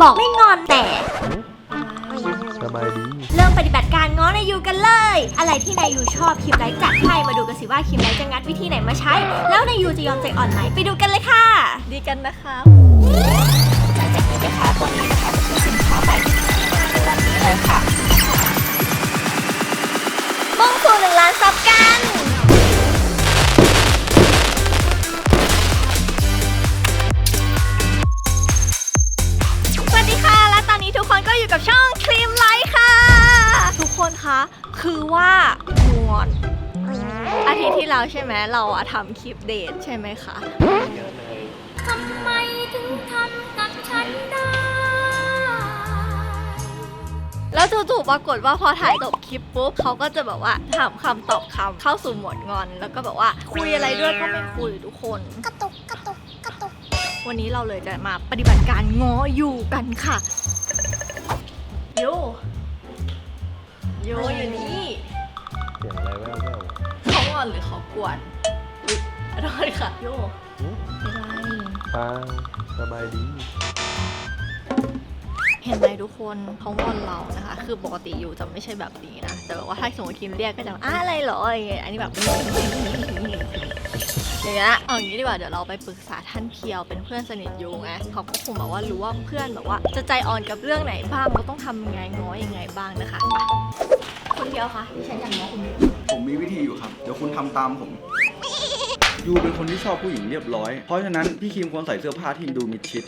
บอกไม่งอนแต่สบายดี เริ่มปฏิบัติการง้อนายยูกันเลย อะไรที่นายยูชอบคิมไลท์จัดให้มาดูกันสิว่าคิมไลท์จะงัดวิธีไหนมาใช้ แล้วนายยูจะยอมใจอ่อนไหมไปดูกันเลยค่ะ ดีกันนะคะมุ่งสู่หนึ่งล้านซับกัน คือว่างอนอาทิตย์ที่แล้วใช่ไหมเราอะทำคลิปเดทใช่ไหมคะทำไมถึงทำกับฉันได้ แล้วจู่ๆปรากฏว่าพอถ่ายจบคลิปปุ๊บเขาก็จะแบบว่าถามคำตอบคำเข้าสู่โหมดงอน แล้วก็แบบว่าคุยอะไรด้วยก็ไม่คุยทุกคน กระตุกกระตุกกระตุก วันนี้เราเลยจะมาปฏิบัติการง้ออยู่กันค่ะโย โยอยู่นี่เสียงอะไรแว่วแว่วเขางอนหรือเขากวนอุ๊ยขอโทษค่ะโยหืมเป็นไรเปล่าสบายดี เห็นไหมทุกคนเขางอนเรานะคะ คือปกติอยู่จะไม่ใช่แบบนี้นะแต่แบบว่าถ้าสมมติคิมเรียกก็จะอะอะไรเหรออะไรอย่างเงี้ยอันนี้แบบ อย่างเงี้ยเอางี้ดีกว่าเดี๋ยวเราไปปรึกษาท่านเพียวเป็นเพื่อนสนิทยูไงเขาก็คงแบบว่ารู้ว่าเพื่อนแบบว่า จะใจอ่อนกับเรื่องไหนบ้างเราต้องทำยังไงง้อยังไงบ้างนะคะไปคุณเพียวคะที่ฉันอยากง้อคุณผมมีวิธีอยู่ครับ เดี๋ยวคุณทำตามผม ยูเป็นคนที่ชอบผู้หญิงเรียบร้อย เพราะฉะนั้นพี่คิมควรใส่เสื้อผ้าที่ดูมิดชิด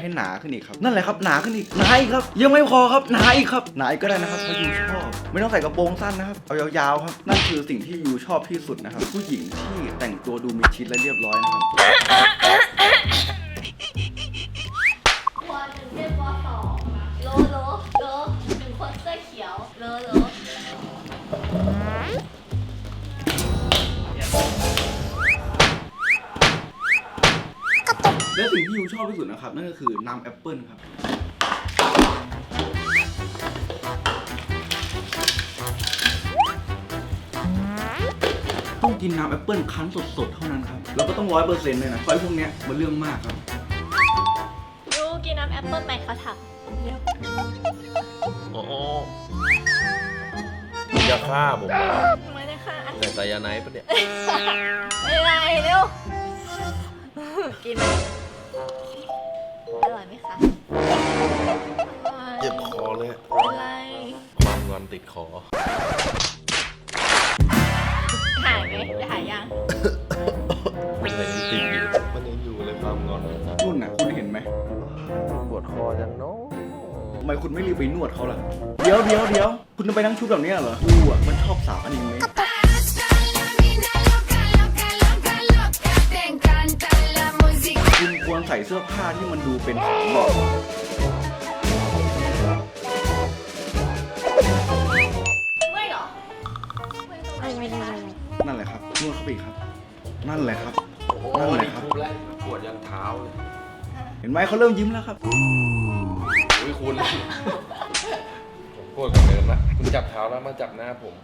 ใส่ให้หนาขึ้นอีกครับ นั่นแหละครับหนาขึ้นอีกหนาอีกครับ ยังไม่พอครับหนาอีกครับหนาอีกก็ได้นะครับเพราะยูชอบไม่ต้องใส่กระโปรงสั้นนะครับเอายาวๆครับ นั่นคือสิ่งที่ยูชอบที่สุดนะครับ ผู้หญิงที่แต่งตัวดูมิดชิดและเรียบร้อยนะครับวหนึ่งเรียกวสองโลโลโลหนึ่งคนเสื้อเขียวโลโล สิ่งที่ยูชอบที่สุดนะครับ นั่นก็คือน้ำแอปเปิลครับ ต้องกินน้ำแอปเปิลคั้นสดๆ เท่านั้นครับ แล้วก็ต้องร้อยเปอร์เซ็นต์เลยนะเพราะไอ้พวกเนี้ยมันเรื่องมากครับ ยูกินน้ำแอปเปิ้ลไหมเขาถามเร็วโอ้โหจะฆ่าผมเหรอไม่ได้ค่ะแต่ไซยาไนด์ปะเนี่ย ไม่ไรเร็ว กินไหมอ ร่อยไหมคะเจ็บคอเลยอะไรความงอนติดคอหายไหมจะหายยังมันยังติดอยู่มันยังอยู่เลยความงอนรุ่นน่ะคุณเห็นไหมปวดคอจังเนาะทำไมคุณไม่รีบไปนวดเขาล่ะ เดี๋ยวเดี๋ยวเดี๋ยวคุณจะไปนั่งชุดแบบเนี้ยเหรอดูอะมันชอบสาวอนิเมะ รใส่เสื้อผ้าที่มันดูเป็นสาวหล่อไม่หรอนั่นแหละครับนวดเข้าไปอีกครับ นั่นแหละครับ นั่นแหละครับ ทุบแล้วปวดยันเท้าเลยเห็นไหมเขาเริ่มยิ้มแล้วครับ โอ้ยคุณผมปวดกว่าเดิมนะคุณจับเท้าแล้วมาจับหน้าผม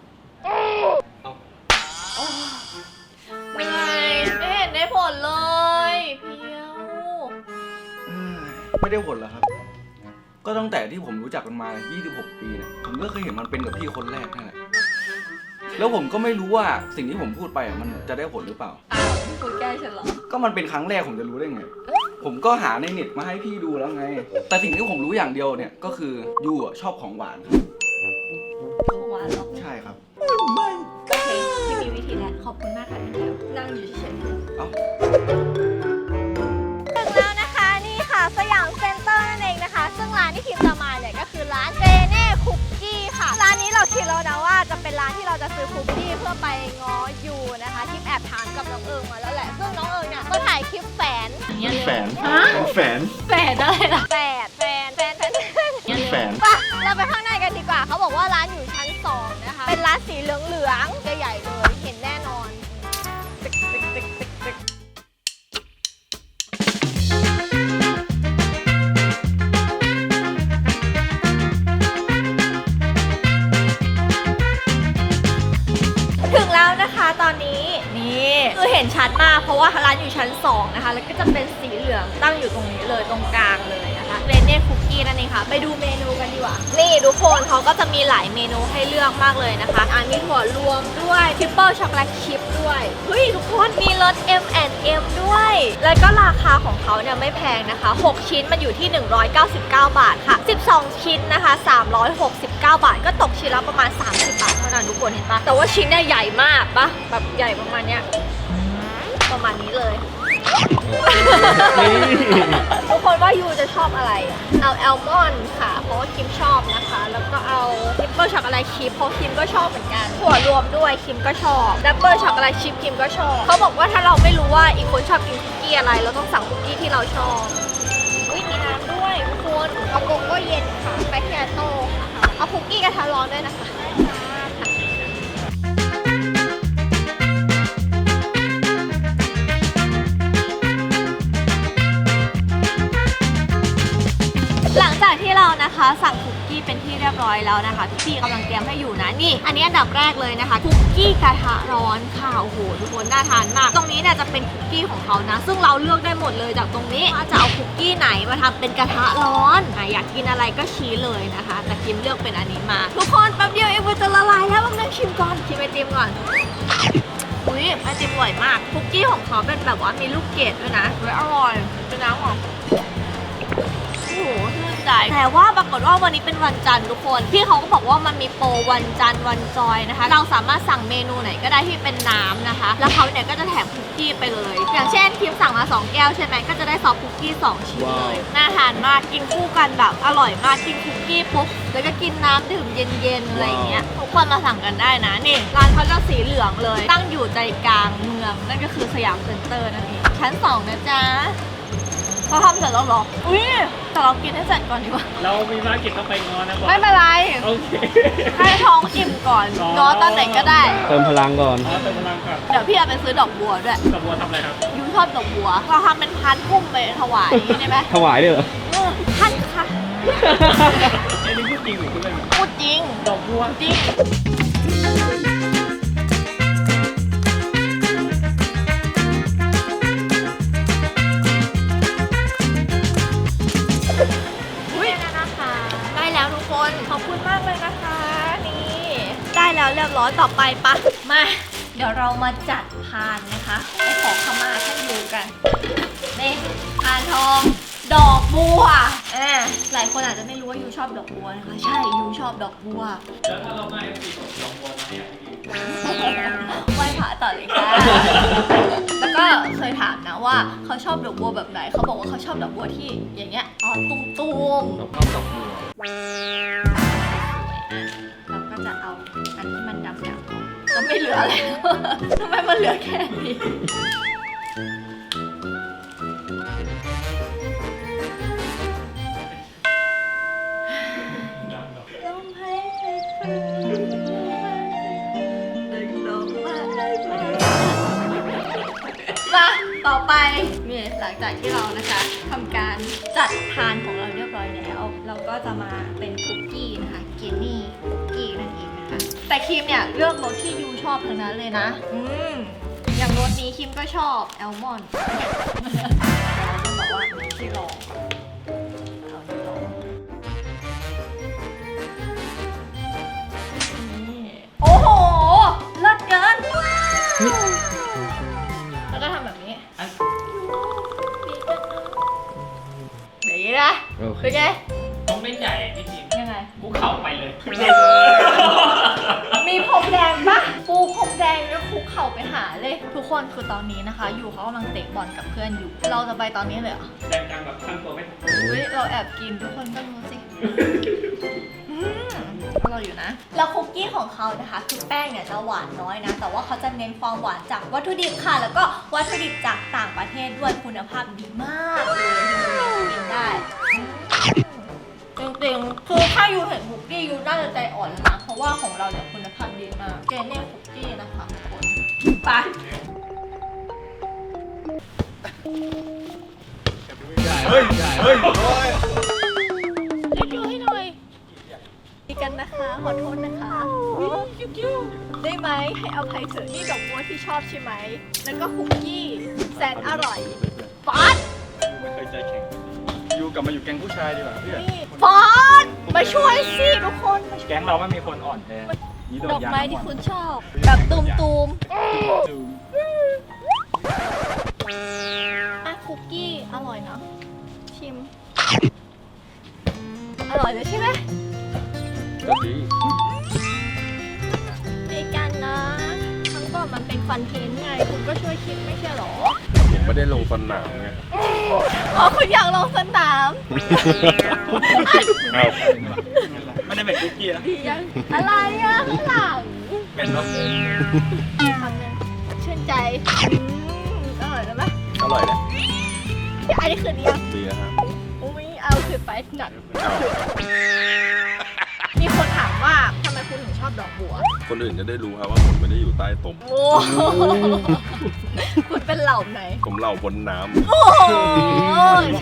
ไม่ไม่เห็นได้ผลเลยเพียว ไม่ได้ผลเหรอครับ ก็ตั้งแต่ที่ผมรู้จักกันมา 26 ปีเนี่ย ผมก็เคยเห็นมันเป็นกับพี่คนแรกนั่นแหละ แล้วผมก็ไม่รู้ว่าสิ่งที่ผมพูดไปอะมันจะได้ผลหรือเปล่า อ้าวคุณแกล้งฉันเหรอ ก็มันเป็นครั้งแรกผมจะรู้ได้ไง ผมก็หาในเน็ตมาให้พี่ดูแล้วไง แต่สิ่งที่ผมรู้อย่างเดียวเนี่ยก็คือยูอะชอบของหวานครับของหวานเหรอใช่ครับ โอเคที่มีวิธีแล้ว ขอบคุณมากค่ะพี่เพียวนั่งอยู่เฉยๆ เอ้า ที่คิมจะมาเนี่ยก็คือร้านเจเน่คุกกี้ค่ะ ร้านนี้เราคิดแล้วนะว่าจะเป็นร้านที่เราจะซื้อคุกกี้เพื่อไปง้อยูนะคะคิมแอบถามกับน้องเอิงมาแล้วแหละซึ่งน้องเอิงเนี่ยก็ถ่ายคลิปแฝนแฝนแฝนแฝดอะไรล่ะแฝดแฟนแฟนแฟนแฟน แฝนไปเราไปข้างในกันดีกว่า เขาบอกว่าร้านอยู่ชั้นสองนะคะ เป็นร้านสีเหลืองๆใหญ่ๆเลย ถึงแล้วนะคะตอนนี้นี่คือเห็นชัดมาก เพราะว่าร้านอยู่ชั้น 2 นะคะ แล้วก็จะเป็นสีเหลืองตั้งอยู่ตรงนี้เลยตรงกลางเลยนะคะเรเน่คุกกี้นั่นเองค่ะ ไปดูเมนูกันดีกว่า นี่ทุกคนเขาก็จะมีหลายเมนูให้เลือกมากเลยนะคะอันมีถั่วรวมด้วยทริปเปิลช็อกโกแลตชิพด้วยเฮ้ยทุกคนมีรส M&M ด้วย แล้วก็ราคาของเขาเนี่ยไม่แพงนะคะ 6 ชิ้นมันอยู่ที่ 199 บาทค่ะ 12 ชิ้นนะคะ 369 บาท ก็ตกชิ้นละประมาณ 30 บาทเท่านั้นทุกคนเห็นปะแต่ว่าชิ้นเนี่ยใหญ่มากปะแบบใหญ่ประมาณเนี้ย ประมาณนี้เลย ทุกคนว่ายูจะชอบอะไร เอาแอลมอนด์ค่ะ เพราะว่าคิมชอบนะคะ แล้วก็เอาทิปเปิลช็อกโกแลตชิพเพราะคิมก็ชอบเหมือนกันถั่วรวมด้วยคิมก็ชอบดับเบิลช็อกโกแลตชิพคิมก็ชอบ เขาบอกว่าถ้าเราไม่รู้ว่าอีกคนชอบกินคุกกี้อะไร เราต้องสั่งคุกกี้ที่เราชอบอุ้ยมีน้ำด้วยทุกคนเอาโกโก้เย็นค่ะแมคคิอาโต้ค่ะเอาคุกกี้กระทะร้อนด้วยนะคะ สั่งคุกกี้เป็นที่เรียบร้อยแล้วนะคะพี่ปีกำลังเตรียมให้อยู่นะนี่ อันนี้อันดับแรกเลยนะคะคุกกี้กระทะร้อนค่ะโอ้โหทุกคนน่าทานมาก ตรงนี้เนี่ยจะเป็นคุกกี้ของเขานะ ซึ่งเราเลือกได้หมดเลยจากตรงนี้ว่าจะเอาคุกกี้ไหนมาทำเป็นกระทะร้อนออยากกินอะไรก็ชี้เลยนะคะ แต่คิมเลือกเป็นอันนี้มา ทุกคนแป๊บเดียวเองมันจะละลายแล้วแป๊บนึงชิมก่อนชิมไอติมก่อนอุ้ยไอติมอร่อยมากคุกกี้ของเขาเป็นแบบว่ามีลูกเกดด้วยนะเฮ้ยอร่อยเป็นน้ำหรอโอ้โห ใจ แต่ว่าปรากฏว่าวันนี้เป็นวันจันทร์ทุกคน พี่เขาก็บอกว่ามันมีโปรวันจันทร์วันจอยนะคะ เราสามารถสั่งเมนูไหนก็ได้ที่เป็นน้ำนะคะ แล้วเขาเนี่ยก็จะแถมคุกกี้ไปเลย อย่างเช่นคิมสั่งมา 2 แก้วใช่ไหมก็จะได้ซอฟต์คุกกี้2ชิ้นเลย น่าทานมากกินคู่กันแบบอร่อยมากกินคุกกี้ปุ๊บแล้วก็กินน้ำดื่มเย็นๆอะไรอย่างเงี้ยทุกคนมาสั่งกันได้นะนี่ร้านเขาจะสีเหลืองเลย ตั้งอยู่ใจกลางเมืองนั่นก็คือสยามเซ็นเตอร์นั่นเองชั้นสองนะจ๊ะ เขาทำเสร็จแล้วเหรอ อุ้ยแต่เรากินให้เสร็จก่อนดีกว่า เรามีภารกิจต้องไปงอนะบอกไม่เป็นไร โอเค ให้ท้องอิ่มก่อน อ๋อง้อตอนไหนก็ได้ เติมพลังก่อนอ๋อเติมพลังก่อนเดี๋ยวพี่เอาไปซื้อดอกบัวด้วยกระบวนทำอะไรครับ ยูชอบดอกบัว เราทำเป็นพันพุ่มไปถวายอย่างนี้ได้ไหมถวายด้วยเหรอ อืมท่านคะไอ้นี่พูดจริงหรือพูดเล่นพูดจริง ดอกบัวจริงอุ้ย บร้อยต่อไปปะมา เดี๋ยวเรามาจัดพานนะคะไปขอขมาท่านยูกันนี่พานทอง ดอกบัวอ่าหลายคนอาจจะไม่รู้ว่ายูชอบดอกบัวนะคะ ใช่ยูชอบดอกบัว แล้วถ้าเราไม่ให้ปีดอกบัวมาเนี่ยไหว้พระต่อเลยค่ะแล้วก็เคยถามนะว่าเขาชอบดอกบัวแบบไหน เขาบอกว่าเขาชอบดอกบัวที่อย่างเงี้ย อ๋อตุ้มตุ้มชอบดอกบัว เหลืออะไรแล้วทำไมมันเหลือแค่นี้มหายใจเข้าดึงลมหายใจมาต่อไปนี่หลังจากที่เรานะคะทำการจัดทานของเราเรียบร้อยแล้ว เราก็จะมาเป็นคุกกี้นะคะเกนนี่ แต่ครีมเนี่ยเลือกรสที่ยูชอบทั้งนั้นเลยนะ อืมอย่างรสนี้ครีมก็ชอบแอลมอนด์เราต้องบอกว่าที่ลองเอาที่ลองโอ้โหเลิศเกินแล้วก็ทำแบบนี้เดี๋ยวนี้นะโอเคเป็นไงต้องเล่นใหญ่พี่จิมยังไง กูเข่าไปเลย เข่าไปหาเลย ทุกคนคือตอนนี้นะคะ อยู่เขากำลังเตะบอลกับเพื่อนอยู่ เราจะไปตอนนี้เลยเหรอแดงจังแบบตั้งตัวไม่ถูกเฮ้ยเราแอบกินทุกคนก็รู้สิอืมอร่อยอยู่นะ แล้วคุกกี้ของเขานะคะคือแป้งเนี่ยจะหวานน้อยนะ แต่ว่าเขาจะเน้นความหวานจากวัตถุดิบค่ะ แล้วก็วัตถุดิบจากต่างประเทศด้วยคุณภาพดีมากเลยกินได้อืมจริงๆคือถ้ายูเห็นคุกกี้ยูน่าจะใจอ่อนแล้วนะ เพราะว่าของเราเนี่ยคุณภาพดีมาก เจเน่คุกกี้นะคะทุกคน ไปเฮ้ยเฮ้ยช่วยดูให้หน่อยดีกันนะคะขอโทษนะคะได้ไหมให้อภัยเถอะนี่ดอกบัวที่ชอบใช่ไหม แล้วก็คุกกี้แสนอร่อยฟอสไม่เคยใจแข็งยูกลับมาอยู่แก๊งผู้ชายดีกว่านี่ฟอสมาช่วยสิทุกคน แก๊งเราไม่มีคนอ่อนแอ ดนดอกยางไม้ที่คุณชอบ แบบตูมตูมๆอะคุกกี้อร่อยเนาะชิม อร่อยเลยใช่ไหมก็ดีดีกันนะทั้งก่อนมันเป็นคอนเทนต์ไง คุณก็ช่วยคิดไม่ใช่หรอ ผมไม่ได้ลงสนามไง อ๋อ คุณอยากลงสนามอ้าว ไม่ได้เป็นคุกกี้นะดียังอะไรอะข้างหลังเป็นรถคำนึงชื่นใจอืมอร่อยแล้วไหมอร่อยแหละอันนี้คือเดียวดีนะครับอุ้ยเอาคือไปหนักอ้าวมีคนถามว่าทำไม คุณถึงชอบดอกบัว คนอื่นจะได้รู้ครับว่าผมไม่ได้อยู่ใต้ตม โอ้คุณเป็นเหล่าไหน ผมเหล่าบนน้โอ้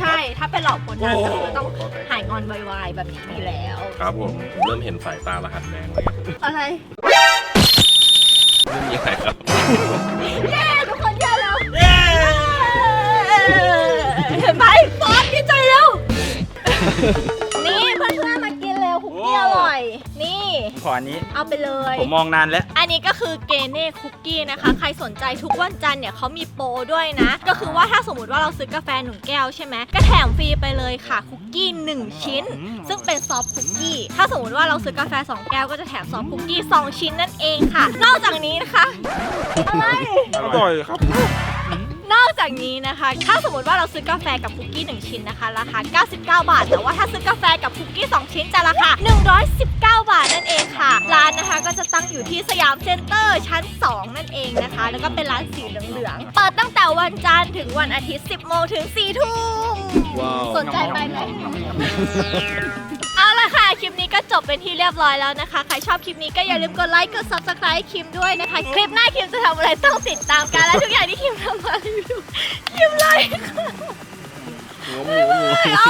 ใช่ ถ้าเป็นเหล่าคนนั้นก็คือต้องหายงอนไวๆแบบนี้ดีแล้วำครับผมผมเริ่มเห็นสายตารหัสแดงเลยอะไร ไม่มีอะไรครับเย้ทุกคนเย้แล้วเห็นไหมฟอสดีใจแล้ว ขออันนี้ เอาไปเลย ผมมองนานแล้ว อันนี้ก็คือเกเน่คุกกี้นะคะ ใครสนใจทุกวันจันทร์เนี่ยเขามีโปรด้วยนะ ก็คือว่าถ้าสมมติว่าเราซื้อกาแฟหนึ่งแก้วใช่ไหมก็แถมฟรีไปเลยค่ะคุกกี้ 1 ชิ้น ซึ่งเป็นซอฟต์คุกกี้ ถ้าสมมติว่าเราซื้อกาแฟ 2 แก้วก็จะแถมซอฟต์คุกกี้ 2 ชิ้นนั่นเองค่ะ นอกจากนี้นะคะอะไรอร่อยครับนอกจากนี้นะคะ ถ้าสมมติว่าเราซื้อกาแฟกับคุกกี้ 1 ชิ้นนะคะ ราคา 99 บาท แต่ว่าถ้าซื้อกาแฟกับคุกกี้ 2 ชิ้นจะราคา 119 บาทนั่นเองค่ะ ร้านนะคะก็จะตั้งอยู่ที่สยามเซ็นเตอร์ชั้น 2 นั่นเองนะคะ แล้วก็เป็นร้านสีเหลืองๆ เปิดตั้งแต่วันจันทร์ถึงวันอาทิตย์ 10 โมงถึง 4 ทุ่มว้าว สนใจไปไหม เอาละค่ะ คลิปนี้ก็จบเป็นที่เรียบร้อยแล้วนะคะ ใครชอบคลิปนี้ก็อย่าลืมกดไลค์ กด subscribe คิมด้วยนะคะ คลิปหน้าคิมจะทำอะไรต้องติดตามกัน และทุกอย่างที่คิมทำมารีวิวคิมไลค์ค่ะบ๊ายบายเอ้า